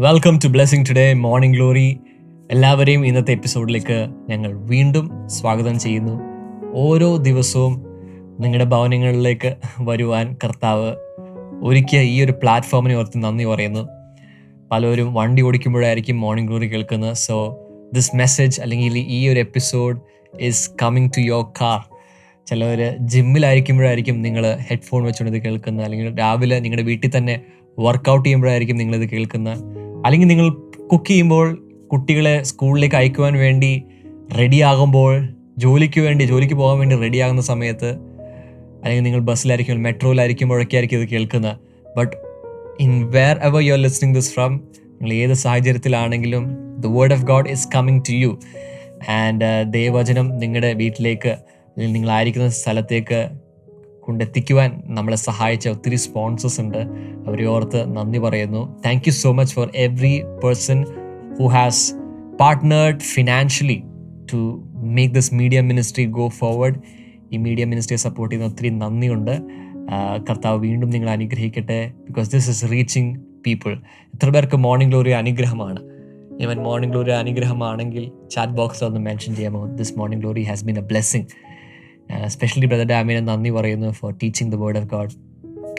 Welcome to blessing today morning glory എല്ലാവരെയും ഇന്നത്തെ എപ്പിസോഡിലേക്ക് ഞങ്ങൾ വീണ്ടും സ്വാഗതം ചെയ്യുന്നു. ഓരോ ദിവസവും നിങ്ങളുടെ ഭവനങ്ങളിലേക്ക് വരുവാൻ കർത്താവ് ഒരുക്കിയ ഈ ഒരു പ്ലാറ്റ്ഫോമിനെ ഓർത്ത് നന്ദി പറയുന്നു. പലരും വണ്ടി ഓടിക്കുമ്പോഴായിരിക്കും മോർണിംഗ് ഗ്ലോറി കേൾക്കുന്നത്. സോ ദിസ് മെസ്സേജ് അല്ലെങ്കിൽ ഈ ഒരു episode is coming to your car ചിലവർ ജിമ്മിലായിരിക്കുമ്പോഴായിരിക്കും നിങ്ങൾ ഹെഡ്ഫോൺ വെച്ചുകൊണ്ട് ഇത് കേൾക്കുന്നത്. അല്ലെങ്കിൽ രാവിലെ നിങ്ങളുടെ വീട്ടിൽ തന്നെ വർക്കൗട്ട് ചെയ്യുമ്പോഴായിരിക്കും നിങ്ങളിത് കേൾക്കുന്നത്. അല്ലെങ്കിൽ നിങ്ങൾ കുക്ക് ചെയ്യുമ്പോൾ കുട്ടികളെ സ്കൂളിലേക്ക് അയക്കുവാൻ വേണ്ടി റെഡിയാകുമ്പോൾ ജോലിക്ക് വേണ്ടി ജോലിക്ക് പോകാൻ വേണ്ടി റെഡിയാകുന്ന സമയത്ത് അല്ലെങ്കിൽ നിങ്ങൾ ബസ്സിലായിരിക്കും മെട്രോയിലായിരിക്കുമ്പോഴൊക്കെ ആയിരിക്കും ഇത് കേൾക്കുന്നത്. But in wherever you are listening this from നിങ്ങൾ ഏത് സാഹചര്യത്തിലാണെങ്കിലും the word of God is coming to you and ദൈവവചനം നിങ്ങളുടെ വീട്ടിലേക്ക് അല്ലെങ്കിൽ നിങ്ങളായിരിക്കുന്ന സ്ഥലത്തേക്ക് കൊണ്ടെത്തിക്കുവാൻ നമ്മളെ സഹായിച്ച ഒത്തിരി സ്പോൺസേഴ്സ് ഉണ്ട്. അവരെ ഓർത്ത് നന്ദി പറയുന്നു. Thank you so much for every person who has partnered financially to make this media ministry go forward ഈ മീഡിയ മിനിസ്ട്രിയെ സപ്പോർട്ട് ചെയ്യുന്ന ഒത്തിരി നന്ദിയുണ്ട്. കർത്താവ് വീണ്ടും നിങ്ങൾ അനുഗ്രഹിക്കട്ടെ. Because this is reaching people എത്ര പേർക്ക് മോർണിംഗ് ഗ്ലോറി അനുഗ്രഹമാണ്. ഇവൻ മോർണിംഗ് ഗ്ലോറി അനുഗ്രഹമാണെങ്കിൽ ചാറ്റ് ബോക്സിൽ ഒന്ന് മെൻഷൻ ചെയ്യാമോ? This morning glory has been a blessing specially brother ഡാമിനെ നന്ദി പറയുന്നു for teaching the word of God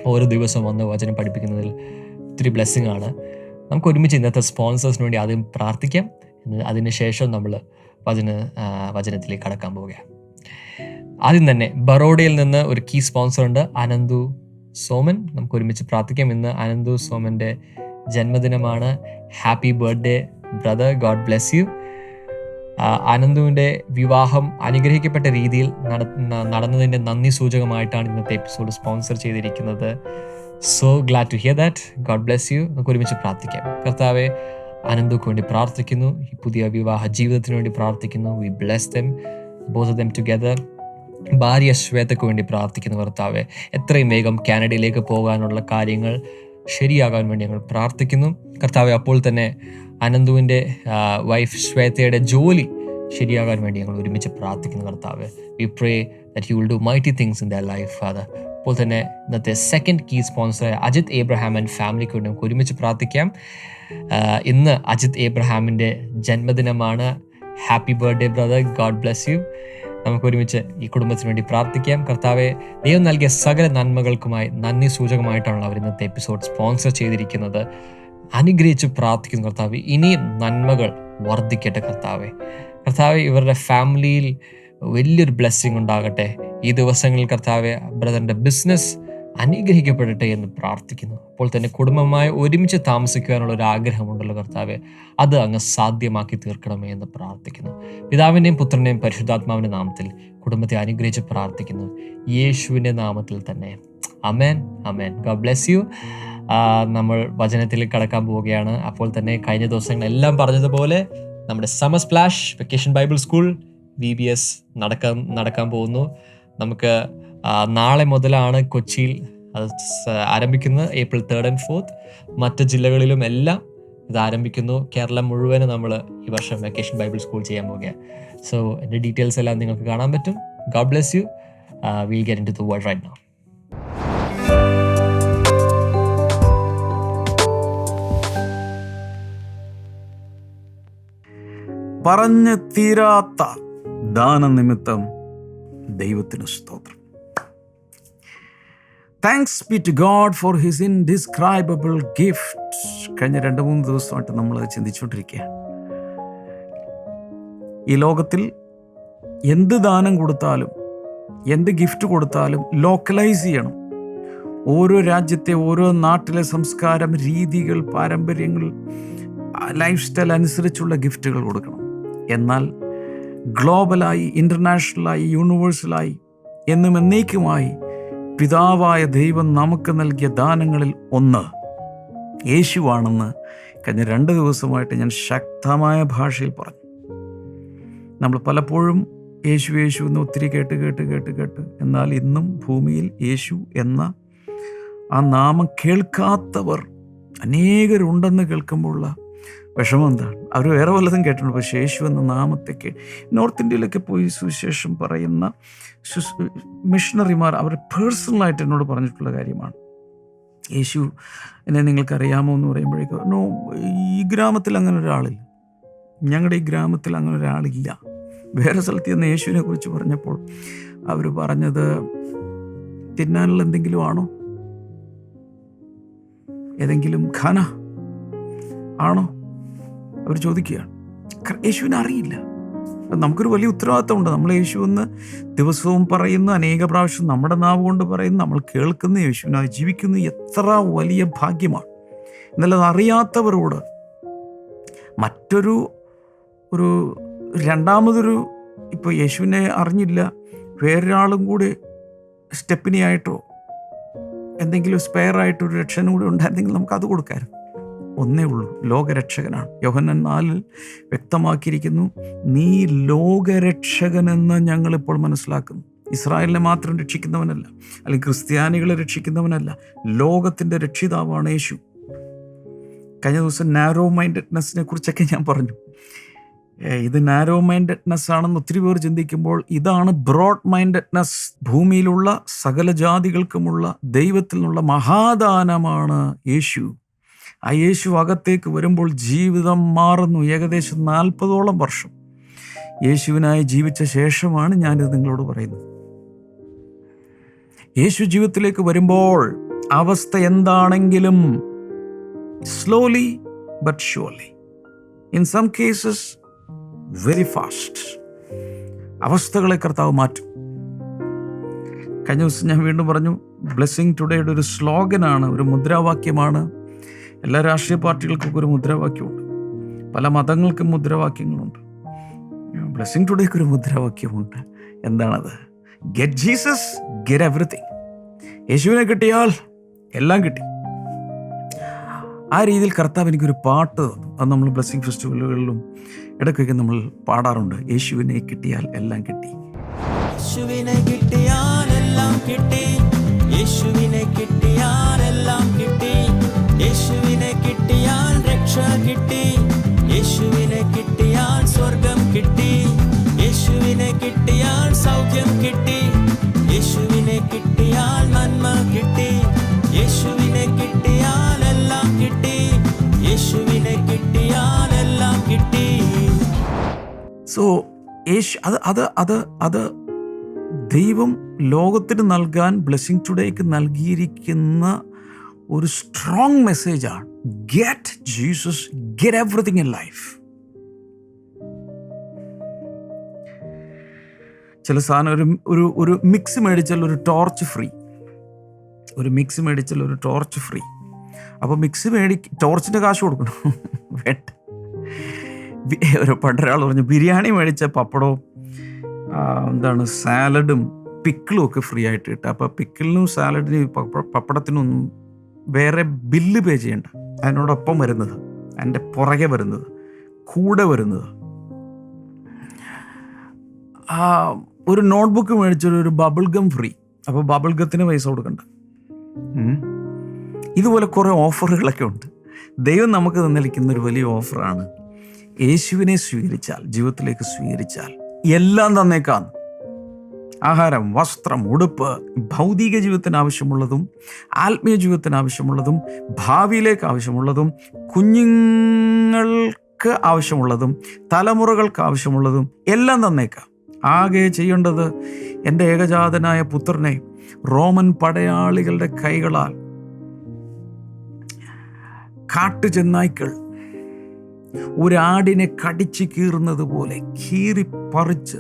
ഓരോ ദിവസവും വന്ന് വചനം പഠിപ്പിക്കുന്നതിൽ ഒത്തിരി ബ്ലെസ്സിങ് ആണ്. നമുക്ക് ഒരുമിച്ച് ഇന്നത്തെ സ്പോൺസേഴ്സിന് വേണ്ടി ആദ്യം പ്രാർത്ഥിക്കാം. അതിനുശേഷം അതിന് ശേഷം നമ്മൾ വചന വചനത്തിലേക്ക് കടക്കാൻ പോവുകയാണ് ആദ്യം തന്നെ ബറോഡയിൽ നിന്ന് ഒരു കീ സ്പോൺസർ ഉണ്ട് അനന്തു സോമൻ. നമുക്ക് ഒരുമിച്ച് പ്രാർത്ഥിക്കാം. ഇന്ന് അനന്തു സോമന്റെ ജന്മദിനമാണ്. Happy birthday brother God bless you അനന്തുവിന്റെ വിവാഹം അനുഗ്രഹിക്കപ്പെട്ട രീതിയിൽ നടന്നതിന്റെ നന്ദി സൂചകമായിട്ടാണ് ഇന്നത്തെ എപ്പിസോഡ് സ്പോൺസർ ചെയ്തിരിക്കുന്നത്. So glad to hear that God bless you നമുക്ക് ഒരുമിച്ച് പ്രാർത്ഥിക്കാം. കർത്താവെ അനന്തുക്ക് വേണ്ടി പ്രാർത്ഥിക്കുന്നു. ഈ പുതിയ വിവാഹ ജീവിതത്തിന് വേണ്ടി പ്രാർത്ഥിക്കുന്നു. We bless them both them together ഭാര്യ ശ്വേതയ്ക്ക് വേണ്ടി പ്രാർത്ഥിക്കുന്നു കർത്താവെ. എത്രയും വേഗം കാനഡയിലേക്ക് പോകാനുള്ള കാര്യങ്ങൾ ശരിയാകാൻ വേണ്ടി ഞങ്ങൾ പ്രാർത്ഥിക്കുന്നു. കർത്താവെ അപ്പോൾ തന്നെ അനന്തുവിന്റെ വൈഫ് ശ്വേതയുടെ ജോലി ശരിയാകാൻ വേണ്ടി ഞങ്ങൾ ഒരുമിച്ച് പ്രാർത്ഥിക്കുന്നു കർത്താവ്. We pray that you will do mighty things in the life father അപ്പോൾ തന്നെ ഇന്നത്തെ സെക്കൻഡ് കീ സ്പോൺസറായ അജിത് ഏബ്രഹാം ആൻഡ് ഫാമിലിക്ക് വേണ്ടി നമുക്ക് ഒരുമിച്ച് പ്രാർത്ഥിക്കാം. ഇന്ന് അജിത് ഏബ്രഹാമിന്റെ ജന്മദിനമാണ്. Happy birthday brother God bless you നമുക്ക് ഒരുമിച്ച് ഈ കുടുംബത്തിന് വേണ്ടി പ്രാർത്ഥിക്കാം. കർത്താവെ ദൈവം നൽകിയ സകല നന്മകൾക്കുമായി നന്ദി സൂചകമായിട്ടാണ് അവർ ഇന്നത്തെ എപ്പിസോഡ് സ്പോൺസർ ചെയ്തിരിക്കുന്നത്. അനുഗ്രഹിച്ച് പ്രാർത്ഥിക്കുന്നു കർത്താവ് ഇനിയും നന്മകൾ വർദ്ധിക്കട്ടെ കർത്താവെ. കർത്താവ് ഇവരുടെ ഫാമിലിയിൽ വലിയൊരു ബ്ലെസ്സിങ് ഉണ്ടാകട്ടെ. ഈ ദിവസങ്ങളിൽ കർത്താവെ ബ്രദറിന്റെ ബിസിനസ് അനുഗ്രഹിക്കപ്പെടട്ടെ എന്ന് പ്രാർത്ഥിക്കുന്നു. അപ്പോൾ തന്നെ കുടുംബമായി ഒരുമിച്ച് താമസിക്കുവാനുള്ള ഒരു ആഗ്രഹമുണ്ടല്ലോ കർത്താവെ. അത് അങ്ങ് സാധ്യമാക്കി തീർക്കണമേ എന്ന് പ്രാർത്ഥിക്കുന്നു. പിതാവിന്റെയും പുത്രന്റെയും പരിശുദ്ധാത്മാവിന്റെ നാമത്തിൽ കുടുംബത്തെ അനുഗ്രഹിച്ച് പ്രാർത്ഥിക്കുന്നു. യേശുവിന്റെ നാമത്തിൽ തന്നെ. Amen amen God bless you നമ്മൾ വചനത്തിൽ കടക്കാൻ പോവുകയാണ്. അപ്പോൾ തന്നെ കഴിഞ്ഞ ദിവസങ്ങളെല്ലാം പറഞ്ഞതുപോലെ നമ്മുടെ summer splash vacation Bible school V B S നടക്കാൻ നടക്കാൻ പോകുന്നു. നമുക്ക് നാളെ മുതലാണ് കൊച്ചിയിൽ അത് ആരംഭിക്കുന്നത്. ഏപ്രിൽ തേർഡ് ആൻഡ് ഫോർത്ത് മറ്റ് ജില്ലകളിലും എല്ലാം ഇത് ആരംഭിക്കുന്നു. കേരളം മുഴുവനും നമ്മൾ ഈ വർഷം വെക്കേഷൻ ബൈബിൾ സ്കൂൾ ചെയ്യാൻ പോവുകയാണ്. സോ എന്റെ ഡീറ്റെയിൽസ് എല്ലാം നിങ്ങൾക്ക് കാണാൻ പറ്റും. God bless you will get into the world right now പറഞ്ഞ് തീരാത്ത ദാനനിമിത്തം ദൈവത്തിന് സ്തോത്രം. Thanks be to God for his indescribable gift കഴിഞ്ഞ രണ്ട് മൂന്ന് ദിവസമായിട്ട് നമ്മൾ ചിന്തിച്ചുകൊണ്ടിരിക്കുകയാണ്. ഈ ലോകത്തിൽ എന്ത് ദാനം കൊടുത്താലും എന്ത് ഗിഫ്റ്റ് കൊടുത്താലും ലോക്കലൈസ് ചെയ്യണം. ഓരോ രാജ്യത്തെ ഓരോ നാട്ടിലെ സംസ്കാരം രീതികൾ പാരമ്പര്യങ്ങൾ ലൈഫ് സ്റ്റൈൽ അനുസരിച്ചുള്ള ഗിഫ്റ്റുകൾ കൊടുക്കണം. എന്നാൽ ഗ്ലോബലായി ഇന്റർനാഷണലായി യൂണിവേഴ്സലായി എന്നും എന്നേക്കുമായി പിതാവായ ദൈവം നമുക്ക് നൽകിയ ദാനങ്ങളിൽ ഒന്ന്. യേശുവാണെന്ന് കഴിഞ്ഞ രണ്ട് ദിവസമായിട്ട് ഞാൻ ശക്തമായ ഭാഷയിൽ പറഞ്ഞു. നമ്മൾ പലപ്പോഴും യേശു യേശു എന്ന് ഒത്തിരി കേട്ട് കേട്ട് കേട്ട് കേട്ട് എന്നാൽ ഇന്നും ഭൂമിയിൽ യേശു എന്ന ആ നാമം കേൾക്കാത്തവർ അനേകരുണ്ടെന്ന് കേൾക്കുമ്പോഴുള്ള വിഷമം എന്താണ്? അവർ വേറെ വല്ലതും കേട്ടിട്ടുണ്ട്? പക്ഷേ യേശു എന്ന നാമത്തെ കേ നോർത്ത് ഇന്ത്യയിലൊക്കെ പോയി സുവിശേഷം പറയുന്ന മിഷണറിമാർ അവർ പേഴ്സണലായിട്ട് എന്നോട് പറഞ്ഞിട്ടുള്ള കാര്യമാണ്. യേശു എന്നെ നിങ്ങൾക്കറിയാമോ എന്ന് പറയുമ്പോഴേക്കും നോ ഈ ഗ്രാമത്തിൽ അങ്ങനെ ഒരാളില്ല. ഞങ്ങളുടെ ഈ ഗ്രാമത്തിൽ അങ്ങനെ ഒരാളില്ല. വേറെ സ്ഥലത്ത് നിന്ന് യേശുവിനെ കുറിച്ച് പറഞ്ഞപ്പോൾ അവർ പറഞ്ഞത് തിന്നാനുള്ള എന്തെങ്കിലും ആണോ? ഏതെങ്കിലും ഖന ആണോ? അവർ ചോദിക്കുകയാണ് യേശുവിനെ അറിയില്ല. നമുക്കൊരു വലിയ ഉത്തരവാദിത്തമുണ്ട്. നമ്മൾ യേശു എന്ന് ദിവസവും പറയുന്ന അനേക പ്രാവശ്യം നമ്മുടെ നാവ് കൊണ്ട് പറയുന്ന നമ്മൾ കേൾക്കുന്ന യേശുവിനായി ജീവിക്കുന്ന. എത്ര വലിയ ഭാഗ്യമാണ്. എന്നാൽ അത് അറിയാത്തവരോട് മറ്റൊരു ഒരു രണ്ടാമതൊരു ഇപ്പോൾ യേശുവിനെ അറിഞ്ഞില്ല വേറൊരാളും കൂടി സ്റ്റെപ്പിനിയായിട്ടോ എന്തെങ്കിലും ഒരു രക്ഷനും കൂടി ഉണ്ടായിരുന്നെങ്കിൽ നമുക്ക് അത് കൊടുക്കാമായിരുന്നു. ഒന്നേ ഉള്ളൂ. ലോകരക്ഷകനാണ്. യോഹന്നൻ നാലിൽ വ്യക്തമാക്കിയിരിക്കുന്നു നീ ലോകരക്ഷകനെന്ന് ഞങ്ങളിപ്പോൾ മനസ്സിലാക്കുന്നു. ഇസ്രായേലിനെ മാത്രം രക്ഷിക്കുന്നവനല്ല അല്ലെങ്കിൽ ക്രിസ്ത്യാനികളെ രക്ഷിക്കുന്നവനല്ല ലോകത്തിന്റെ രക്ഷിതാവാണ് യേശു. കഴിഞ്ഞ ദിവസം നാരോ മൈൻഡഡ്നെസ്സിനെ കുറിച്ചൊക്കെ ഞാൻ പറഞ്ഞു. ഇത് നാരോ മൈൻഡഡ്നെസ് ആണെന്ന് ഒത്തിരി പേർ ചിന്തിക്കുമ്പോൾ ഇതാണ് ബ്രോഡ് മൈൻഡഡ്നെസ് ഭൂമിയിലുള്ള സകല ജാതികൾക്കുമുള്ള ദൈവത്തിൽ നിന്നുള്ള മഹാദാനമാണ് യേശു. ആ യേശു അകത്തേക്ക് വരുമ്പോൾ ജീവിതം മാറുന്നു. ഏകദേശം നാൽപ്പതോളം വർഷം യേശുവിനായി ജീവിച്ച ശേഷമാണ് ഞാനിത് നിങ്ങളോട് പറയുന്നത്. യേശു ജീവിതത്തിലേക്ക് വരുമ്പോൾ അവസ്ഥ എന്താണെങ്കിലും slowly but surely in some cases very fast അവസ്ഥകളെ കർത്താവ് മാറ്റും. കഴിഞ്ഞ ദിവസം ഞാൻ വീണ്ടും പറഞ്ഞു ബ്ലെസ്സിങ് ടുഡേയുടെ ഒരു സ്ലോഗനാണ് ഒരു മുദ്രാവാക്യമാണ്. എല്ലാ രാഷ്ട്രീയ പാർട്ടികൾക്കൊക്കെ ഒരു മുദ്രാവാക്യമുണ്ട്. പല മതങ്ങൾക്കും മുദ്രാവാക്യങ്ങളുണ്ട്. ബ്ലെസ്സിങ് ടുഡേക്ക് ഒരു മുദ്രാവാക്യമുണ്ട്. എന്താണത്? ഗെറ്റ് ജീസസ് ഗെറ്റ് എവറിത്തിങ് യേശുവിനെ കിട്ടിയാൽ എല്ലാം കിട്ടി. ആ രീതിയിൽ കർത്താവ് എനിക്കൊരു പാട്ട് അത് നമ്മൾ ബ്ലെസ്സിങ് ഫെസ്റ്റിവലുകളിലും ഇടയ്ക്കൊക്കെ നമ്മൾ പാടാറുണ്ട്. യേശുവിനെ കിട്ടിയാൽ എല്ലാം കിട്ടി. യേശുവിനെ കിട്ടിയാൽ എല്ലാം കിട്ടി. യേശുവിനെ കിട്ടിയാൽ എല്ലാം കിട്ടി. യേശുവിനെ കിട്ടിയാൽ രക്ഷ കിട്ടി. യേശുവിനെ കിട്ടിയാൽ സ്വർഗം കിട്ടി. യേശുവിനെ കിട്ടിയാൽ സൗഖ്യം കിട്ടി. യേശുവിനെ കിട്ടിയാൽ നന്മ കിട്ടി. യേശുവിനെ കിട്ടിയാൽ എല്ലാം കിട്ടി. യേശുവിനെ കിട്ടിയാൽ എല്ലാം കിട്ടി. സോ യേശു അത് അത് അത് അത് ദൈവം ലോകത്തിന് നൽകാൻ ബ്ലെസ്സിങ് ടുഡേക്ക് നൽകിയിരിക്കുന്ന ഒരു സ്ട്രോങ് മെസ്സേജാണ് get Jesus get everything in life ചില സാധനം ഒരു ഒരു ഒരു മിക്സ് മേടിച്ചാൽ ഒരു ടോർച്ച് ഫ്രീ ഒരു മിക്സ് മേടിച്ചാൽ ഒരു ടോർച്ച് ഫ്രീ അപ്പോൾ മിക്സ് മേടി ടോർച്ചിന്റെ കാശ് കൊടുക്കണം. വേണ്ട. ഒരു പണ്ടൊരാൾ പറഞ്ഞു ബിരിയാണി മേടിച്ച പപ്പടവും എന്താണ് സാലഡും പിക്കിളും ഒക്കെ ഫ്രീ ആയിട്ട് കിട്ടുക. അപ്പോൾ പിക്കിളിനും സാലഡിനും പപ്പടത്തിനും പപ്പടത്തിനൊന്നും വേറെ ബില്ല് പേ ചെയ്യണ്ട. അതിനോടൊപ്പം വരുന്നത് അതിന്റെ പുറകെ വരുന്നത് കൂടെ വരുന്നത്. ഒരു നോട്ട്ബുക്ക് മേടിച്ചൊരു ഒരു ബബിൾ ഗം ഫ്രീ അപ്പോൾ ബബിൾ ഗത്തിന് പൈസ കൊടുക്കണ്ട. ഇതുപോലെ കുറേ ഓഫറുകളൊക്കെ ഉണ്ട്. ദൈവം നമുക്ക് തന്നിരിക്കുന്ന ഒരു വലിയ ഓഫറാണ് യേശുവിനെ സ്വീകരിച്ചാൽ ജീവിതത്തിലേക്ക് സ്വീകരിച്ചാൽ എല്ലാം തന്നേക്കാം. ആഹാരം വസ്ത്രം ഉടുപ്പ് ഭൗതിക ജീവിതത്തിന് ആവശ്യമുള്ളതും ആത്മീയ ജീവിതത്തിന് ആവശ്യമുള്ളതും ഭാവിയിലേക്ക് ആവശ്യമുള്ളതും കുഞ്ഞുങ്ങൾക്ക് ആവശ്യമുള്ളതും തലമുറകൾക്ക് ആവശ്യമുള്ളതും എല്ലാം തന്നേക്കാം. ആകെ ചെയ്യേണ്ടത് എന്റെ ഏകജാതനായ പുത്രനെ റോമൻ പടയാളികളുടെ കൈകളാൽ കാട്ടുചെന്നായ്ക്കൾ ഒരാടിനെ കടിച്ചു കീറുന്നത് പോലെ കീറിപ്പറിച്ച്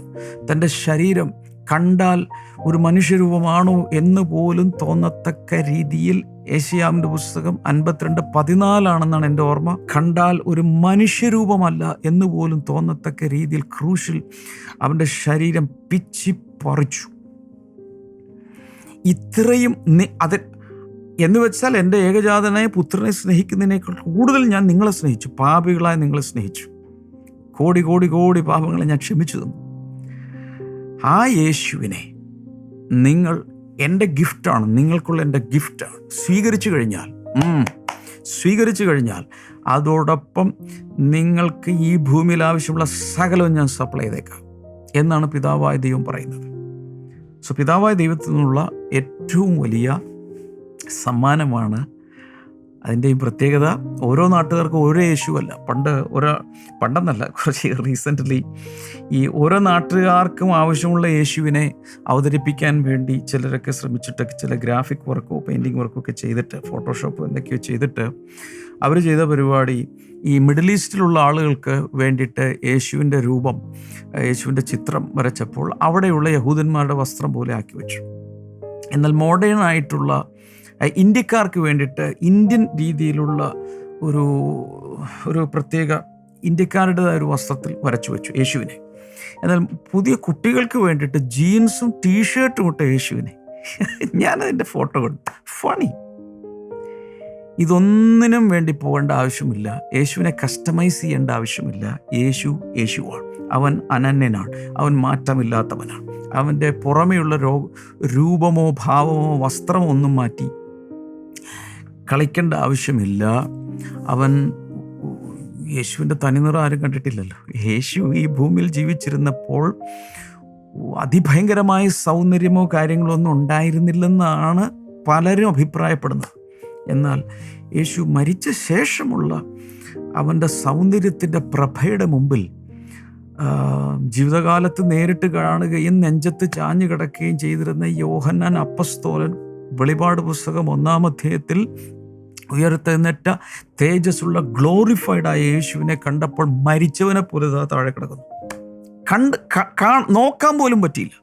തന്റെ ശരീരം കണ്ടാൽ ഒരു മനുഷ്യരൂപമാണോ എന്ന് പോലും തോന്നത്തക്ക രീതിയിൽ ഏഷ്യാമിന്റെ പുസ്തകം അൻപത്തിരണ്ട് പതിനാലാണെന്നാണ് എന്റെ ഓർമ്മ. കണ്ടാൽ ഒരു മനുഷ്യരൂപമല്ല എന്ന് പോലും തോന്നത്തക്ക രീതിയിൽ ക്രൂശിൽ അവന്റെ ശരീരം പിച്ചി പറിച്ചു. ഇത്രയും അത് എന്ന് വെച്ചാൽ എന്റെ ഏകജാതനായ പുത്രനെ സ്നേഹിക്കുന്നതിനേക്കാൾ കൂടുതൽ ഞാൻ നിങ്ങളെ സ്നേഹിച്ചു. പാപികളായി നിങ്ങളെ സ്നേഹിച്ചു. കോടി കോടി കോടി പാപങ്ങളെ ഞാൻ ക്ഷമിച്ചു തന്നു. ആ യേശുവിനെ നിങ്ങൾ എന്റെ ഗിഫ്റ്റാണ് നിങ്ങൾക്കുള്ള എന്റെ ഗിഫ്റ്റാണ് സ്വീകരിച്ചു കഴിഞ്ഞാൽ സ്വീകരിച്ചു കഴിഞ്ഞാൽ അതോടൊപ്പം നിങ്ങൾക്ക് ഈ ഭൂമിയിൽ ആവശ്യമുള്ള സകലവും ഞാൻ സപ്ലൈ ചെയ്തേക്കാം എന്നാണ് പിതാവായ ദൈവം പറയുന്നത്. സോ പിതാവായ ദൈവത്തിൽ നിന്നുള്ള ഏറ്റവും വലിയ സമ്മാനമാണ് അതിന്റെയും പ്രത്യേകത ഓരോ നാട്ടുകാർക്കും ഓരോ യേശു അല്ല. പണ്ട് ഒരാ പണ്ടെന്നല്ല കുറച്ച് റീസെന്റ്ലി ഈ ഓരോ നാട്ടുകാർക്കും ആവശ്യമുള്ള യേശുവിനെ അവതരിപ്പിക്കാൻ വേണ്ടി ചിലരൊക്കെ ശ്രമിച്ചിട്ടൊക്കെ ചില ഗ്രാഫിക് വർക്കോ പെയിന്റിങ് വർക്കോ ഒക്കെ ചെയ്തിട്ട് ഫോട്ടോഷോപ്പ് എന്തൊക്കെയോ ചെയ്തിട്ട് അവർ ചെയ്ത പരിപാടി ഈ മിഡിൽ ഈസ്റ്റിലുള്ള ആളുകൾക്ക് വേണ്ടിയിട്ട് യേശുവിന്റെ രൂപം യേശുവിന്റെ ചിത്രം വരച്ചപ്പോൾ അവിടെയുള്ള യഹൂദന്മാരുടെ വസ്ത്രം പോലെ ആക്കി വെച്ചു. എന്നാൽ മോഡേൺ ആയിട്ടുള്ള ഇന്ത്യക്കാർക്ക് വേണ്ടിയിട്ട് ഇന്ത്യൻ രീതിയിലുള്ള ഒരു ഒരു പ്രത്യേക ഇന്ത്യക്കാരുടേതായ ഒരു വസ്ത്രത്തിൽ വരച്ചു വെച്ചു യേശുവിനെ. എന്നാൽ പുതിയ കുട്ടികൾക്ക് വേണ്ടിയിട്ട് ജീൻസും ടീഷർട്ടും ഇട്ട യേശുവിനെ. ഞാനതിന്റെ ഫോട്ടോ കണ്ടു. ഫണി. ഇതൊന്നിനും വേണ്ടി പോകേണ്ട ആവശ്യമില്ല. യേശുവിനെ കസ്റ്റമൈസ് ചെയ്യേണ്ട ആവശ്യമില്ല. യേശു യേശുവാണ്. അവൻ അനന്യനാണ്. അവൻ മാറ്റമില്ലാത്തവനാണ്. അവന്റെ പുറമെയുള്ള രൂപമോ ഭാവമോ വസ്ത്രമോ ഒന്നും മാറ്റി കളിക്കേണ്ട ആവശ്യമില്ല. അവൻ യേശുവിന്റെ തനിനിറ ആരും കണ്ടിട്ടില്ലല്ലോ. യേശു ഈ ഭൂമിയിൽ ജീവിച്ചിരുന്നപ്പോൾ അതിഭയങ്കരമായ സൗന്ദര്യമോ കാര്യങ്ങളോ ഒന്നും ഉണ്ടായിരുന്നില്ലെന്നാണ് പലരും അഭിപ്രായപ്പെടുന്നത്. എന്നാൽ യേശു മരിച്ച ശേഷമുള്ള അവന്റെ സൗന്ദര്യത്തിന്റെ പ്രഭയുടെ മുമ്പിൽ ജീവിതകാലത്ത് നേരിട്ട് കാണുകയും നെഞ്ചത്ത് ചാഞ്ഞു കിടക്കുകയും ചെയ്തിരുന്ന യോഹന്നാൻ അപ്പസ്തോലൻ വെളിപാട് പുസ്തകം ഒന്നാം അധ്യായത്തിൽ ഉയർത്തെഴുന്നേറ്റ തേജസ്സുള്ള ഗ്ലോറിഫൈഡ് ആയ യേശുവിനെ കണ്ടപ്പോൾ മരിച്ചവനെ പോലെ താഴെ കിടക്കുന്നു. കണ്ട് നോക്കാൻ പോലും പറ്റിയില്ല.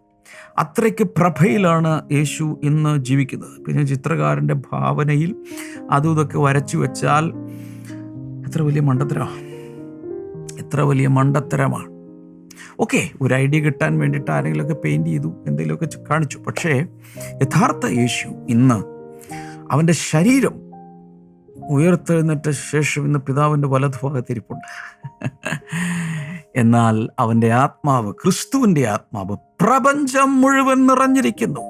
അത്രയ്ക്ക് പ്രഭയിലാണ് യേശു ഇന്ന് ജീവിക്കുന്നത്. പിന്നെ ചിത്രകാരന്റെ ഭാവനയിൽ അതും ഇതൊക്കെ വരച്ചു വെച്ചാൽ എത്ര വലിയ മണ്ടത്തരമാണ് എത്ര വലിയ മണ്ടത്തരമാണ് ഓക്കെ ഒരു ഐഡിയ കിട്ടാൻ വേണ്ടിയിട്ട് ആരെങ്കിലുമൊക്കെ പെയിന്റ് ചെയ്തു എന്തെങ്കിലുമൊക്കെ കാണിച്ചു. പക്ഷേ യഥാർത്ഥ യേശു ഇന്ന് അവന്റെ ശരീരം ഉയർത്തെഴുന്നേറ്റ ശേഷം ഇന്ന് പിതാവിന്റെ വലതുഭാഗത്തിരിപ്പുണ്ട് എന്നാൽ അവന്റെ ആത്മാവ് ക്രിസ്തുവിന്റെ ആത്മാവ് പ്രപഞ്ചം മുഴുവൻ നിറഞ്ഞിരിക്കുന്നു.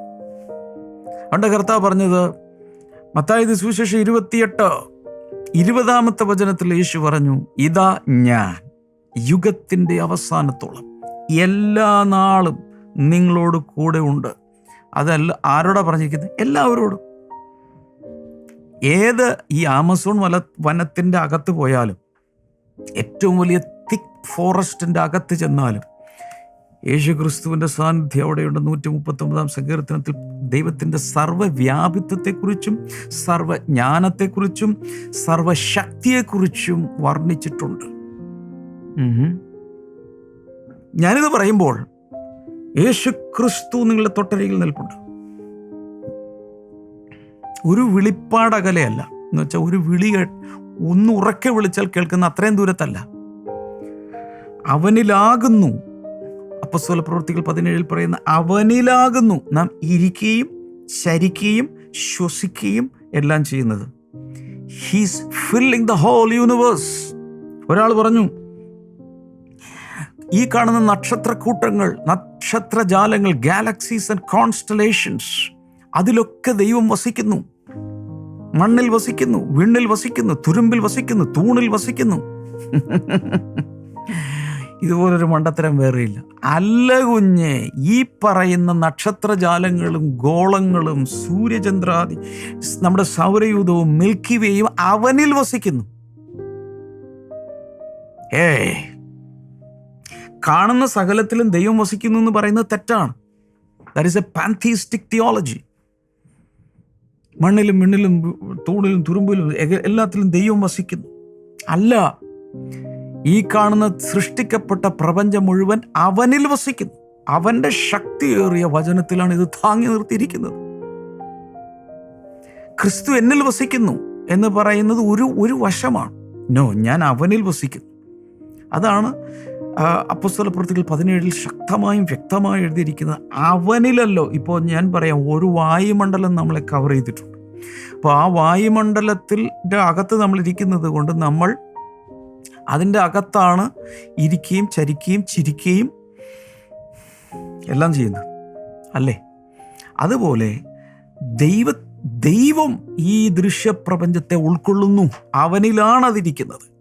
അവന്റെ കർത്താവ് പറഞ്ഞത് മത്തായത് സുവിശേഷം ഇരുപത്തിയെട്ട് ഇരുപതാമത്തെ വചനത്തിൽ യേശു പറഞ്ഞു ഇതാ ഞാൻ യുഗത്തിന്റെ അവസാനത്തോളം. എല്ലാ നാളും നിങ്ങളോട് കൂടെ ഉണ്ട്. അതല്ല ആരോടാ പറഞ്ഞിരിക്കുന്നത് എല്ലാവരോടും. ഏത് ഈ ആമസോൺ വല വനത്തിന്റെ അകത്ത് പോയാലും ഏറ്റവും വലിയ തിക് ഫോറസ്റ്റിന്റെ അകത്ത് ചെന്നാലും യേശു ക്രിസ്തുവിന്റെ സാന്നിധ്യം അവിടെയുണ്ട്. നൂറ്റി മുപ്പത്തൊമ്പതാം സങ്കീർത്തനത്തിൽ ദൈവത്തിന്റെ സർവവ്യാപിത്വത്തെക്കുറിച്ചും സർവജ്ഞാനത്തെക്കുറിച്ചും സർവശക്തിയെക്കുറിച്ചും വർണിച്ചിട്ടുണ്ട്. ഞാനിത് പറയുമ്പോൾ യേശു ക്രിസ്തു നിങ്ങളുടെ തൊട്ടരികിൽ നിൽപ്പുണ്ട്. ഒരു വിളിപ്പാടകലയല്ല. എന്ന് വെച്ചാൽ ഒരു വിളി ഒന്ന് ഉറക്കെ വിളിച്ചാൽ കേൾക്കുന്ന അത്രയും ദൂരത്തല്ല. അവനിലാകുന്നു. അപ്പസ്വല പ്രവൃത്തികൾ പതിനേഴിൽ പറയുന്ന അവനിലാകുന്നു. നാം ഇരിക്കുകയും ശരിക്കുകയും ശ്വസിക്കുകയും എല്ലാം ചെയ്യുന്നത്. He's filling the whole universe ഒരാൾ പറഞ്ഞു ഈ കാണുന്ന നക്ഷത്രക്കൂട്ടങ്ങൾ നക്ഷത്രജാലങ്ങൾ ഗാലക്സീസ് ആൻഡ് കോൺസ്റ്റലേഷൻസ് അതിലൊക്കെ ദൈവം വസിക്കുന്നു. മണ്ണിൽ വസിക്കുന്നു വിണ്ണിൽ വസിക്കുന്നു തുരുമ്പിൽ വസിക്കുന്നു തൂണിൽ വസിക്കുന്നു. ഇതുപോലൊരു മണ്ടത്തരം വേറെയില്ല അല്ല കുഞ്ഞ് ഈ പറയുന്ന നക്ഷത്രജാലങ്ങളും ഗോളങ്ങളും സൂര്യചന്ദ്രാദി നമ്മുടെ സൗരയൂഥവും മിൽക്കി വേയും അവനിൽ വസിക്കുന്നു. ഏ കാണുന്ന സകലത്തിലും ദൈവം വസിക്കുന്നു എന്ന് പറയുന്നത് തെറ്റാണ്. That is a pantheistic theology മണ്ണിലും മിണ്ണിലും തൂണിലും തുരുമ്പിലും എല്ലാത്തിലും ദൈവം വസിക്കുന്നു. അല്ല ഈ കാണുന്ന സൃഷ്ടിക്കപ്പെട്ട പ്രപഞ്ചം മുഴുവൻ അവനിൽ വസിക്കുന്നു. അവന്റെ ശക്തിയേറിയ വചനത്തിലാണ് ഇത് താങ്ങി നിർത്തിയിരിക്കുന്നത്. ക്രിസ്തു എന്നിൽ വസിക്കുന്നു എന്ന് പറയുന്നത് ഒരു ഒരു വശമാണ്. നോ ഞാൻ അവനിൽ വസിക്കുന്നു. അതാണ് അപ്പസ്തല പ്രവൃത്തികൾ പതിനേഴിൽ ശക്തമായും വ്യക്തമായും എഴുതിയിരിക്കുന്നത് അവനിലല്ലോ ഇപ്പോൾ ഞാൻ പറയാം ഒരു വായുമണ്ഡലം നമ്മളെ കവർ ചെയ്തിട്ടുണ്ട്. അപ്പോൾ ആ വായുമണ്ഡലത്തിന്റെ അകത്ത് നമ്മൾ ഇരിക്കുന്നത് കൊണ്ട് നമ്മൾ അതിന്റെ അകത്താണ് ഇരിക്കുകയും ചരിക്കുകയും ചിരിക്കുകയും എല്ലാം ചെയ്യുന്നത്. അല്ലേ? അതുപോലെ ദൈവ ദൈവം ഈ ദൃശ്യപ്രപഞ്ചത്തെ ഉൾക്കൊള്ളുന്നു. അവനിലാണ് അതിരിക്കുന്നത്.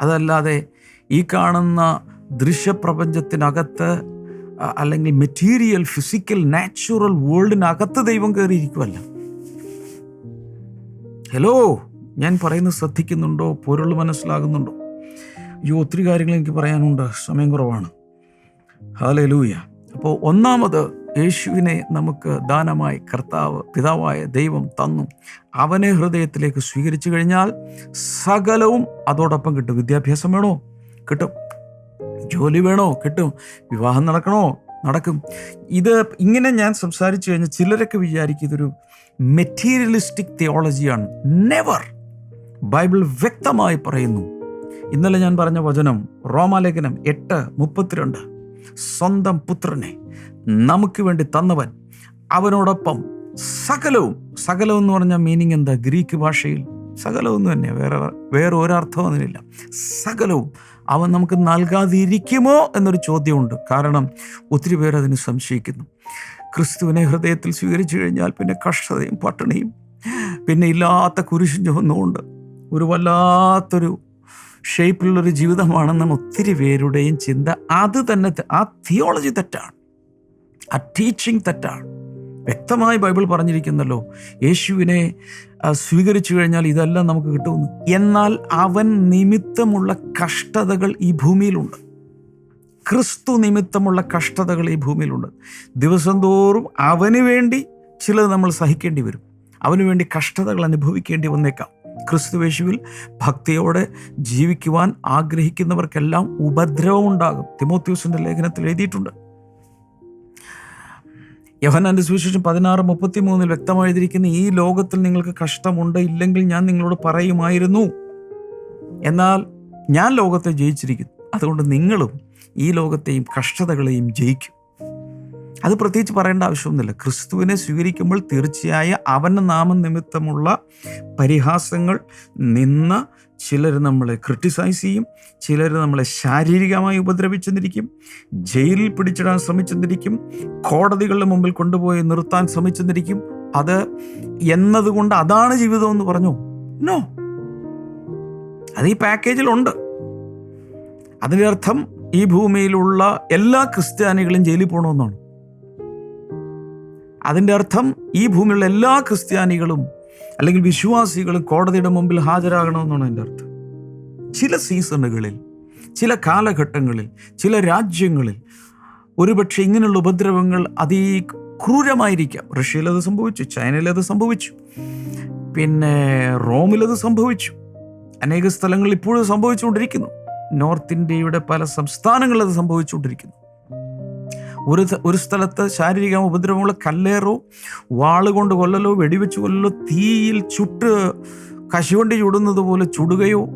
അതല്ലാതെ ഈ കാണുന്ന ദൃശ്യപ്രപഞ്ചത്തിനകത്ത് അല്ലെങ്കിൽ മെറ്റീരിയൽ ഫിസിക്കൽ നാച്ചുറൽ വേൾഡിനകത്ത് ദൈവം കയറിയിരിക്കുമല്ല ഹലോ ഞാൻ പറയുന്നത് ശ്രദ്ധിക്കുന്നുണ്ടോ? പൊരുൾ മനസ്സിലാകുന്നുണ്ടോ? അയ്യോ ഒത്തിരി കാര്യങ്ങൾ എനിക്ക് പറയാനുണ്ട്. സമയം കുറവാണ്. ഹാലേ അപ്പോൾ ഒന്നാമത് യേശുവിനെ നമുക്ക് ദാനമായി കർത്താവ് പിതാവായ ദൈവം തന്നു. അവനെ ഹൃദയത്തിലേക്ക് സ്വീകരിച്ചു കഴിഞ്ഞാൽ സകലവും അതോടൊപ്പം കിട്ടും. വിദ്യാഭ്യാസം വേണോ? കിട്ടും. ജോലി വേണോ? കിട്ടും. വിവാഹം നടക്കണോ? നടക്കും. ഇത് ഇങ്ങനെ ഞാൻ സംസാരിച്ചു കഴിഞ്ഞാൽ ചിലരൊക്കെ വിചാരിക്കും ഇതൊരു മെറ്റീരിയലിസ്റ്റിക് തിയോളജിയാണ്. നെവർ ബൈബിൾ വ്യക്തമായി പറയുന്നു. ഇന്നലെ ഞാൻ പറഞ്ഞ വചനം റോമാലേഖനം എട്ട് മുപ്പത്തിരണ്ട്. സ്വന്തം പുത്രനെ നമുക്ക് വേണ്ടി തന്നവൻ അവനോടൊപ്പം സകലവും. സകലം എന്ന് പറഞ്ഞ മീനിങ് എന്താ? ഗ്രീക്ക് ഭാഷയിൽ സകലവും എന്ന് തന്നെ വേറെ വേറെ ഒരർത്ഥം അതിനില്ല. സകലവും. അവൻ നമുക്ക് നൽകാതിരിക്കുമോ എന്നൊരു ചോദ്യമുണ്ട്. കാരണം ഒത്തിരി പേർ അതിന് സംശയിക്കുന്നു. ക്രിസ്തുവിനെ ഹൃദയത്തിൽ സ്വീകരിച്ചു കഴിഞ്ഞാൽ പിന്നെ കഷ്ടതയും പട്ടിണിയും പിന്നെ ഇല്ലാത്ത കുരിശും ചുവന്നുകൊണ്ട് ഒരു വല്ലാത്തൊരു ഷേപ്പിലുള്ളൊരു ജീവിതമാണെന്നാണ് ഒത്തിരി പേരുടെയും ചിന്ത. അത് തന്നെ ആ തിയോളജി തെറ്റാണ്. ആ ടീച്ചിങ് തെറ്റാണ്. വ്യക്തമായി ബൈബിൾ പറഞ്ഞിരിക്കുന്നല്ലോ യേശുവിനെ സ്വീകരിച്ചു കഴിഞ്ഞാൽ ഇതെല്ലാം നമുക്ക് കിട്ടുമെന്ന്. എന്നാൽ അവൻ നിമിത്തമുള്ള കഷ്ടതകൾ ഈ ഭൂമിയിലുണ്ട്. ക്രിസ്തു നിമിത്തമുള്ള കഷ്ടതകൾ ഈ ഭൂമിയിലുണ്ട്. ദിവസം തോറും അവന് വേണ്ടി ചിലത് നമ്മൾ സഹിക്കേണ്ടി വരും. അവന് വേണ്ടി കഷ്ടതകൾ അനുഭവിക്കേണ്ടി വന്നേക്കാം. ക്രിസ്തുവേശുവിൽ ഭക്തിയോടെ ജീവിക്കുവാൻ ആഗ്രഹിക്കുന്നവർക്കെല്ലാം ഉപദ്രവമുണ്ടാകും. തിമോത്യൂസിന്റെ ലേഖനത്തിൽ എഴുതിയിട്ടുണ്ട്. യോഹന്നാന്റെ സുവിശേഷം പതിനാറ് മുപ്പത്തി മൂന്നിൽ വ്യക്തമായിരിക്കുന്ന ഈ ലോകത്തിൽ നിങ്ങൾക്ക് കഷ്ടമുണ്ട് ഇല്ലെങ്കിൽ ഞാൻ നിങ്ങളോട് പറയുമായിരുന്നു. എന്നാൽ ഞാൻ ലോകത്തെ ജയിച്ചിരിക്കുന്നു. അതുകൊണ്ട് നിങ്ങളും ഈ ലോകത്തെയും കഷ്ടതകളെയും ജയിക്കും. അത് പ്രത്യേകിച്ച് പറയേണ്ട ആവശ്യമൊന്നുമില്ല. ക്രിസ്തുവിനെ സ്വീകരിക്കുമ്പോൾ തീർച്ചയായ അവന്റെ നാമം നിമിത്തമുള്ള പരിഹാസങ്ങൾ നിന്ന് ചിലർ നമ്മളെ ക്രിട്ടിസൈസ് ചെയ്യും ചിലർ നമ്മളെ ശാരീരികമായി ഉപദ്രവിച്ചെന്നിരിക്കും ജയിലിൽ പിടിച്ചിടാൻ ശ്രമിച്ചെന്നിരിക്കും കോടതികളുടെ മുമ്പിൽ കൊണ്ടുപോയി നിർത്താൻ ശ്രമിച്ചെന്നിരിക്കും. അത് എന്നതുകൊണ്ട് അതാണ് ജീവിതം എന്ന് പറഞ്ഞു? നോ. അത് ഈ പാക്കേജിലുണ്ട് അതിന്റെ അർത്ഥം ഈ ഭൂമിയിലുള്ള എല്ലാ ക്രിസ്ത്യാനികളും ജയിലിൽ പോകണമെന്നാണ്. അതിന്റെ അർത്ഥം ഈ ഭൂമിയിലുള്ള എല്ലാ ക്രിസ്ത്യാനികളും അല്ലെങ്കിൽ വിശ്വാസികളും കോടതിയുടെ മുമ്പിൽ ഹാജരാകണമെന്നാണ് എന്റെ അർത്ഥം. ചില സീസണുകളിൽ ചില കാലഘട്ടങ്ങളിൽ ചില രാജ്യങ്ങളിൽ ഒരുപക്ഷെ ഇങ്ങനെയുള്ള ഉപദ്രവങ്ങൾ അതീ ക്രൂരമായിരിക്കാം. റഷ്യയിൽ അത് സംഭവിച്ചു ചൈനയിൽ അത് സംഭവിച്ചു പിന്നെ റോമിൽ അത് സംഭവിച്ചു. അനേക സ്ഥലങ്ങളിൽ ഇപ്പോഴും സംഭവിച്ചുകൊണ്ടിരിക്കുന്നു. നോർത്ത് ഇന്ത്യയുടെ പല സംസ്ഥാനങ്ങളിൽ അത് സംഭവിച്ചുകൊണ്ടിരിക്കുന്നു. ഒരു ഒരു സ്ഥലത്ത് ശാരീരിക ഉപദ്രവമുള്ള കല്ലേറോ വാളുകൊണ്ട് കൊല്ലലോ വെടിവെച്ച് കൊല്ലലോ തീയിൽ ചുട്ട് കശുവണ്ടി ചുടുന്നത് പോലെ ചുടുകയോ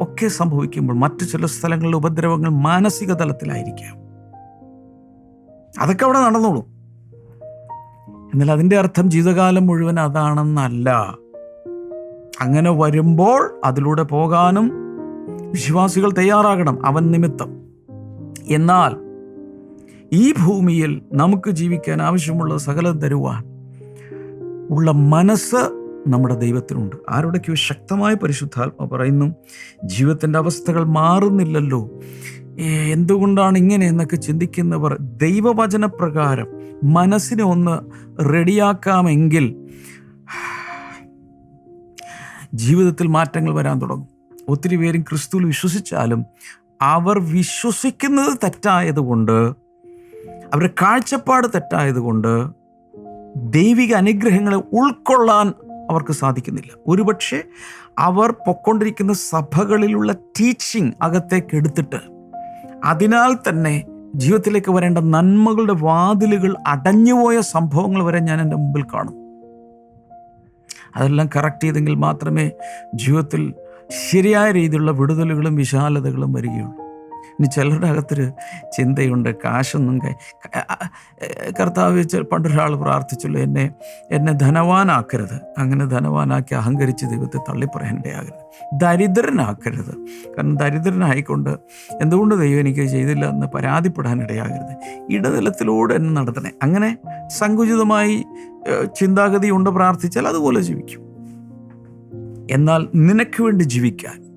ഒക്കെ സംഭവിക്കുമ്പോൾ മറ്റു ചില സ്ഥലങ്ങളിൽ ഉപദ്രവങ്ങൾ മാനസിക തലത്തിലായിരിക്കാം. അതൊക്കെ അവിടെ നടന്നോളൂ. എന്നാൽ അതിന്റെ അർത്ഥം ജീവിതകാലം മുഴുവൻ അതാണെന്നല്ല. അങ്ങനെ വരുമ്പോൾ അതിലൂടെ പോകാനും വിശ്വാസികൾ തയ്യാറാകണം അവൻ നിമിത്തം. എന്നാൽ ഈ ഭൂമിയിൽ നമുക്ക് ജീവിക്കാൻ ആവശ്യമുള്ള സകലം തരുവാൻ ഉള്ള മനസ്സ് നമ്മുടെ ദൈവത്തിനുണ്ട്. ആരുടെക്കോ ശക്തമായ പരിശുദ്ധാത്മ പറയുന്നു ജീവിതത്തിന്റെ അവസ്ഥകൾ മാറുന്നില്ലല്ലോ. എന്തുകൊണ്ടാണ് ഇങ്ങനെ? എന്നൊക്കെ ചിന്തിക്കുന്നവർ ദൈവവചനപ്രകാരം മനസ്സിനെ ഒന്ന് റെഡിയാക്കാമെങ്കിൽ ജീവിതത്തിൽ മാറ്റങ്ങൾ വരാൻ തുടങ്ങും. ഒത്തിരി പേരും ക്രിസ്തുവിൽ വിശ്വസിച്ചാലും അവർ വിശ്വസിക്കുന്നത് തെറ്റായതുകൊണ്ട് അവരുടെ കാഴ്ചപ്പാട് തെറ്റായതുകൊണ്ട് ദൈവിക അനുഗ്രഹങ്ങളെ ഉൾക്കൊള്ളാൻ അവർക്ക് സാധിക്കുന്നില്ല. ഒരുപക്ഷെ അവർ പൊക്കൊണ്ടിരിക്കുന്ന സഭകളിലുള്ള ടീച്ചിങ് അകത്തേക്ക് എടുത്തിട്ട് അതിനാൽ തന്നെ ജീവിതത്തിലേക്ക് വരേണ്ട നന്മകളുടെ വാതിലുകൾ അടഞ്ഞുപോയ സംഭവങ്ങൾ വരെ ഞാൻ എന്റെ മുമ്പിൽ കാണും. അതെല്ലാം കറക്റ്റ് ചെയ്തെങ്കിൽ മാത്രമേ ജീവിതത്തിൽ ശരിയായ രീതിയിലുള്ള വിടുതലുകളും വിശാലതകളും വരികയുള്ളൂ. ഇനി ചിലരുടെ അകത്തൊരു ചിന്തയുണ്ട് കാശൊന്നും കർത്താവ് പണ്ടൊരാൾ പ്രാർത്ഥിച്ചുള്ളൂ എന്നെ എന്നെ ധനവാനാക്കരുത്. അങ്ങനെ ധനവാനാക്കി അഹങ്കരിച്ച് ദൈവത്തെ തള്ളിപ്പറയേണ്ടയാകരുത്. ദരിദ്രനാക്കരുത്. കാരണം ദരിദ്രനായിക്കൊണ്ട് എന്തുകൊണ്ട് ദൈവം എനിക്ക് ചെയ്തില്ല എന്ന് പരാതിപ്പെടാനിടയാകരുത്. ഇടനിലത്തിലൂടെ എന്നെ നടത്തണേ. അങ്ങനെ സങ്കുചിതമായി ചിന്താഗതി ഉണ്ട് പ്രാർത്ഥിച്ചാൽ അതുപോലെ ജീവിക്കും. എന്നാൽ നിനക്ക് വേണ്ടി ജീവിക്കാൻ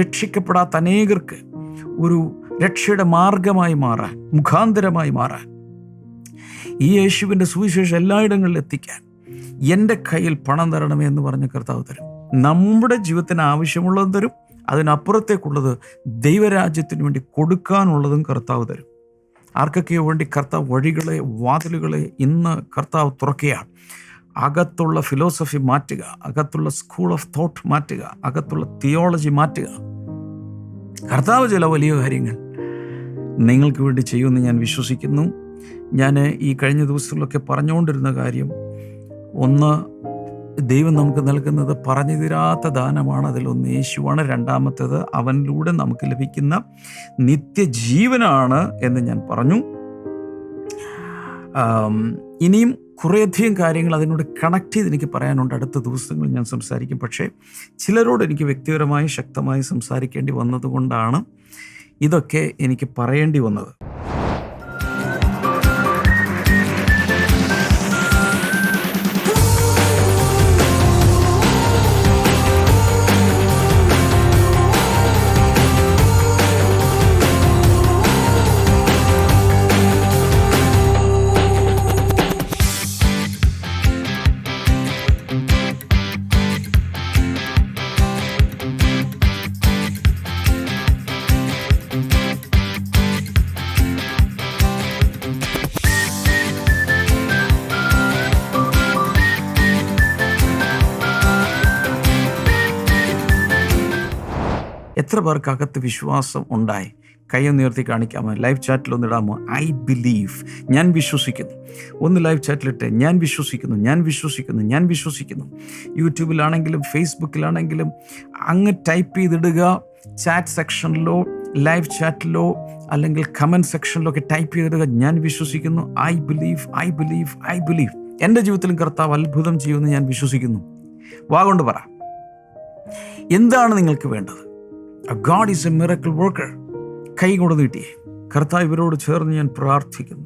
രക്ഷിക്കപ്പെടാത്ത അനേകർക്ക് ഒരു രക്ഷയുടെ മാർഗമായി മാറാൻ മുഖാന്തരമായി മാറാൻ. ഈ യേശുവിന്റെ സുവിശേഷം എല്ലായിടങ്ങളിലും എത്തിക്കാൻ എന്റെ കയ്യിൽ പണം തരണമേ എന്ന് പറഞ്ഞ കർത്താവ് തരും. നമ്മുടെ ജീവിതത്തിന് ആവശ്യമുള്ളത് തരും അതിനപ്പുറത്തേക്കുള്ളത് ദൈവരാജ്യത്തിന് വേണ്ടി കൊടുക്കാനുള്ളതും കർത്താവ് തരും. ആർക്കൊക്കെയോ വേണ്ടി കർത്താവ് വഴികളെ വാതിലുകളെ ഇന്ന് കർത്താവ് തുറക്കുകയാണ്. അകത്തുള്ള ഫിലോസഫി മാറ്റുക അകത്തുള്ള സ്കൂൾ ഓഫ് തോട്ട് മാറ്റുക അകത്തുള്ള തിയോളജി മാറ്റുക. കർത്താവ് ചില വലിയ കാര്യങ്ങൾ നിങ്ങൾക്ക് വേണ്ടി ചെയ്യുമെന്ന് ഞാൻ വിശ്വസിക്കുന്നു. ഞാൻ ഈ കഴിഞ്ഞ ദിവസങ്ങളിലൊക്കെ പറഞ്ഞുകൊണ്ടിരുന്ന കാര്യം ഒന്ന് ദൈവം നമുക്ക് നൽകുന്നത് പറഞ്ഞു തീരാത്ത ദാനമാണ്. അതിലൊന്ന് യേശുവാണ് രണ്ടാമത്തേത് അവനിലൂടെ നമുക്ക് ലഭിക്കുന്ന നിത്യജീവനാണ് എന്ന് ഞാൻ പറഞ്ഞു. ഇനിയും കുറേയധികം കാര്യങ്ങൾ അതിനോട് കണക്ട് ചെയ്ത് എനിക്ക് പറയാനുണ്ട്. അടുത്ത ദിവസങ്ങളിൽ ഞാൻ സംസാരിക്കും. പക്ഷേ ചിലരോട് എനിക്ക് വ്യക്തിപരമായി ശക്തമായി സംസാരിക്കേണ്ടി വന്നതുകൊണ്ടാണ് ഇതൊക്കെ എനിക്ക് പറയേണ്ടി വന്നത്. എത്ര പേർക്ക് അകത്ത് വിശ്വാസം ഉണ്ടായി? കൈയൊന്നുയർത്തി കാണിക്കാമോ? ലൈവ് ചാറ്റിൽ ഒന്ന് ഇടാമോ? ഐ ബിലീവ് ഞാൻ വിശ്വസിക്കുന്നു. ഒന്ന് ലൈവ് ചാറ്റിലിട്ട് ഞാൻ വിശ്വസിക്കുന്നു ഞാൻ വിശ്വസിക്കുന്നു ഞാൻ വിശ്വസിക്കുന്നു. യൂട്യൂബിലാണെങ്കിലും ഫേസ്ബുക്കിലാണെങ്കിലും അങ്ങ് ടൈപ്പ് ചെയ്തിടുക. ചാറ്റ് സെക്ഷനിലോ ലൈവ് ചാറ്റിലോ അല്ലെങ്കിൽ കമന്റ് സെക്ഷനിലോ ഒക്കെ ടൈപ്പ് ചെയ്തിടുക. ഞാൻ വിശ്വസിക്കുന്നു. I believe I believe I believe എന്റെ ജീവിതത്തിലും കർത്താവ് അത്ഭുതം ചെയ്യുമെന്ന് ഞാൻ വിശ്വസിക്കുന്നു. വാഗോണ്ട് പറ. എന്താണ് നിങ്ങൾക്ക് വേണ്ടത്? God is a miracle worker കൈ കൊണ്ട് നീട്ടിയേ കർത്താവ് ഇവരോട് ചേർന്ന് ഞാൻ പ്രാർത്ഥിക്കുന്നു.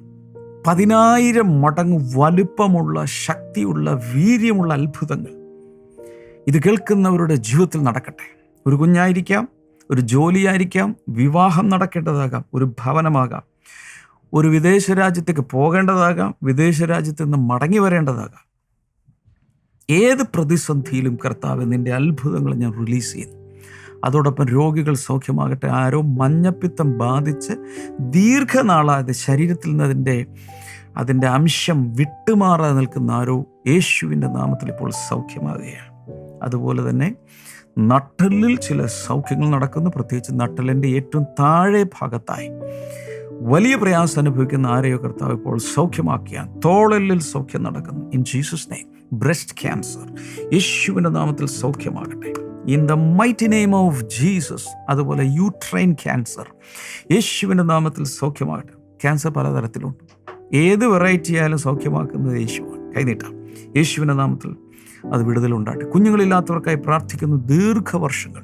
പതിനായിരം മടങ്ങ് വലുപ്പമുള്ള ശക്തിയുള്ള വീര്യമുള്ള അത്ഭുതങ്ങൾ. ഇത് കേൾക്കുന്നവരുടെ ജീവിതത്തിൽ നടക്കട്ടെ. ഒരു കുഞ്ഞായിരിക്കാം ഒരു ജോലിയായിരിക്കാം വിവാഹം നടക്കേണ്ടതാകാം ഒരു ഭവനമാകാം. ഒരു വിദേശ രാജ്യത്തേക്ക് പോകേണ്ടതാകാം വിദേശ രാജ്യത്ത് നിന്ന് മടങ്ങി വരേണ്ടതാകാം. ഏത് പ്രതിസന്ധിയിലും കർത്താവ് നിന്റെ അത്ഭുതങ്ങൾ ഞാൻ റിലീസ് ചെയ്യുന്നു. അതോടൊപ്പം രോഗികൾ സൗഖ്യമാകട്ടെ. ആരോ മഞ്ഞപ്പിത്തം ബാധിച്ച് ദീർഘനാളായത് ശരീരത്തിൽ നിന്ന് അതിന്റെ അതിന്റെ അംശം വിട്ടുമാറാതെ നിൽക്കുന്ന ആരോ യേശുവിന്റെ നാമത്തിൽ ഇപ്പോൾ സൗഖ്യമാകുകയാണ്. അതുപോലെ തന്നെ നട്ടലിൽ ചില സൗഖ്യങ്ങൾ നടക്കുന്നു. പ്രത്യേകിച്ച് നട്ടലിന്റെ ഏറ്റവും താഴെ ഭാഗത്തായി വലിയ പ്രയാസം അനുഭവിക്കുന്ന ആരെയോ കർത്താവ് ഇപ്പോൾ സൗഖ്യമാക്കിയാൽ തോളലിൽ സൗഖ്യം നടക്കുന്നു. In Jesus name breast cancer യേശുവിന്റെ നാമത്തിൽ സൗഖ്യമാകട്ടെ. In the mighty name of Jesus അതുപോലെ യൂട്രൈൻ ക്യാൻസർ യേശുവിന്റെ നാമത്തിൽ സൗഖ്യമാകട്ടെ. ക്യാൻസർ പലതരത്തിലുണ്ട്. ഏത് വെറൈറ്റി ആയാലും സൗഖ്യമാക്കുന്നത് യേശുവാണ്. കൈനീട്ടാം. യേശുവിന്റെ നാമത്തിൽ അത് വിടുതലുണ്ടാകട്ടെ കുഞ്ഞുങ്ങളില്ലാത്തവർക്കായി പ്രാർത്ഥിക്കുന്നു ദീർഘവർഷങ്ങൾ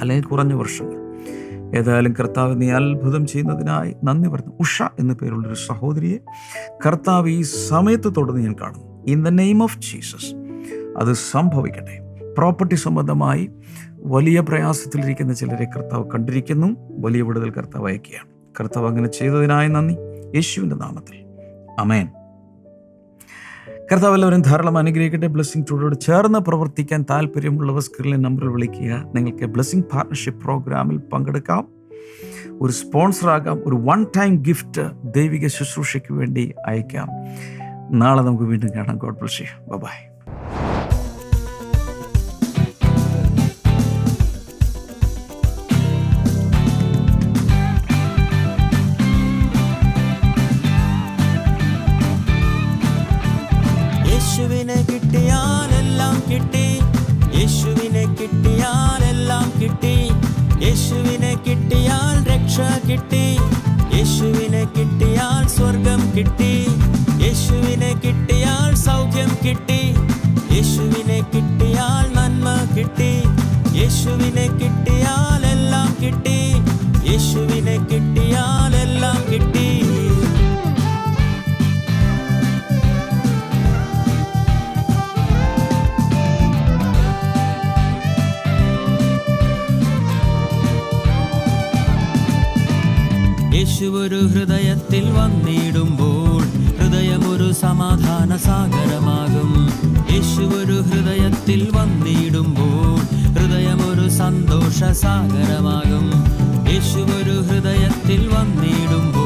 അല്ലെങ്കിൽ കുറഞ്ഞ വർഷങ്ങൾ. ഏതായാലും കർത്താവ് നീ അത്ഭുതം ചെയ്യുന്നതിനായി നന്ദി പറഞ്ഞു. ഉഷ എന്നു പേരുള്ളൊരു സഹോദരിയെ കർത്താവ് ഈ സമയത്ത് തുടർന്ന് ഞാൻ കാണുന്നു. In the name of Jesus അത് സംഭവിക്കട്ടെ. പ്രോപ്പർട്ടി സംബന്ധമായി വലിയ പ്രയാസത്തിലിരിക്കുന്ന ചിലരെ കർത്താവ് കണ്ടിരിക്കുന്നു. വലിയ വിടുതൽ കർത്താവ് അയക്കുകയാണ്. കർത്താവ് അങ്ങനെ ചെയ്തതിനായി നന്ദി. യേശുവിന്റെ നാമത്തിൽ. അമേൻ കർത്താവ് എല്ലാവരും ധാരാളം അനുഗ്രഹിക്കട്ടെ. ബ്ലെസ്സിംഗ് ടൂടോട് ചേർന്ന് പ്രവർത്തിക്കാൻ താല്പര്യമുള്ളവർ സ്ക്രീനിലെ നമ്പറിൽ വിളിക്കുക. നിങ്ങൾക്ക് ബ്ലെസ്സിംഗ് പാർട്ണർഷിപ്പ് പ്രോഗ്രാമിൽ പങ്കെടുക്കാം. ഒരു സ്പോൺസറാകാം ഒരു വൺ ടൈം ഗിഫ്റ്റ് ദൈവിക ശുശ്രൂഷയ്ക്ക് വേണ്ടി അയക്കാം. നാളെ നമുക്ക് വീണ്ടും കാണാം. ഗോഡ് ബ്ലസ് യു ബൈ യേശുവിനെ കിട്ടിയാൽ എല്ലാം കിട്ടി യേശുവിനെ കിട്ടിയാൽ എല്ലാം കിട്ടി യേശുവിനെ കിട്ടിയാൽ രക്ഷ കിട്ടി യേശുവിനെ കിട്ടിയാൽ സ്വർഗം കിട്ടി യേശുവിനെ കിട്ടിയാൽ സൗഖ്യം കിട്ടി യേശുവിനെ കിട്ടിയാൽ നന്മ കിട്ടി യേശുവിനെ കിട്ടിയാൽ എല്ലാം കിട്ടി യേശുവിനെ കിട്ടിയാൽ എല്ലാം കിട്ടി യേശു ഒരു ഹൃദയത്തിൽ വന്നിടുമ്പോൾ ഹൃദയമൊരു സമാധാന സാഗരമാകും. യേശു ഒരു ഹൃദയത്തിൽ വന്നിടുമ്പോൾ ഹൃദയമൊരു സന്തോഷ സാഗരമാകും. യേശു ഒരു ഹൃദയത്തിൽ വന്നിടുമ്പോൾ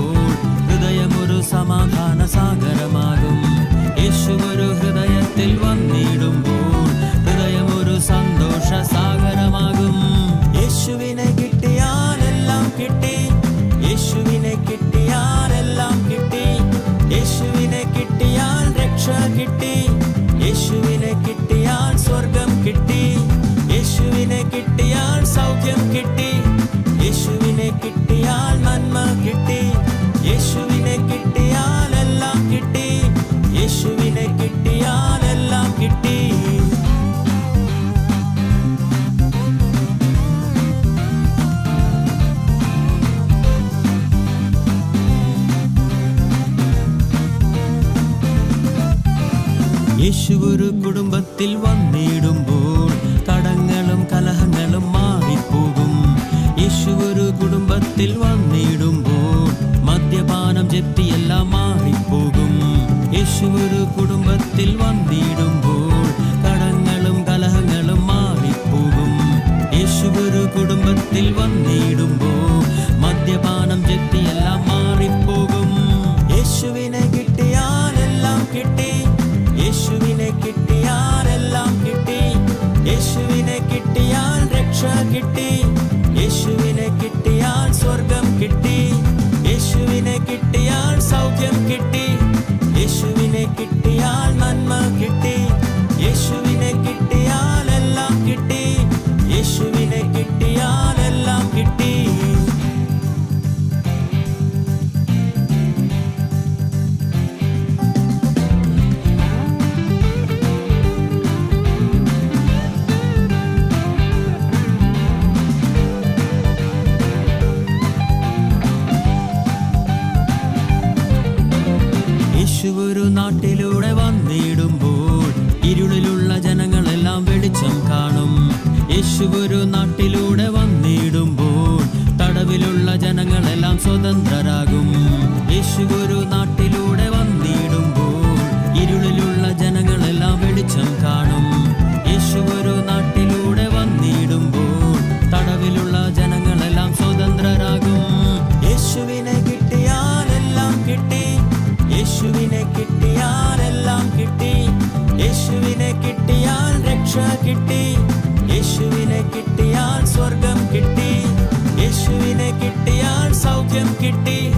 കിട്ടിയാൽ സൗഖ്യം കിട്ടി.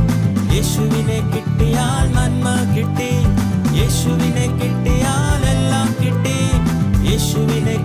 യേശുവിനെ കിട്ടിയാൽ നന്മ കിട്ടി. യേശുവിനെ കിട്ടിയാൽ എല്ലാം കിട്ടി. യേശുവിനെ